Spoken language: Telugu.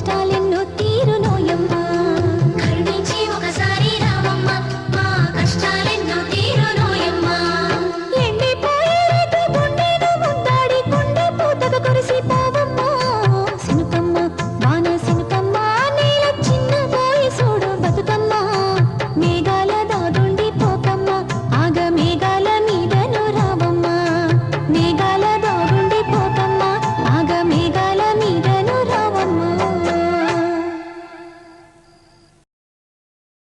కష్టాలెన్నో తీరునోయమ్మ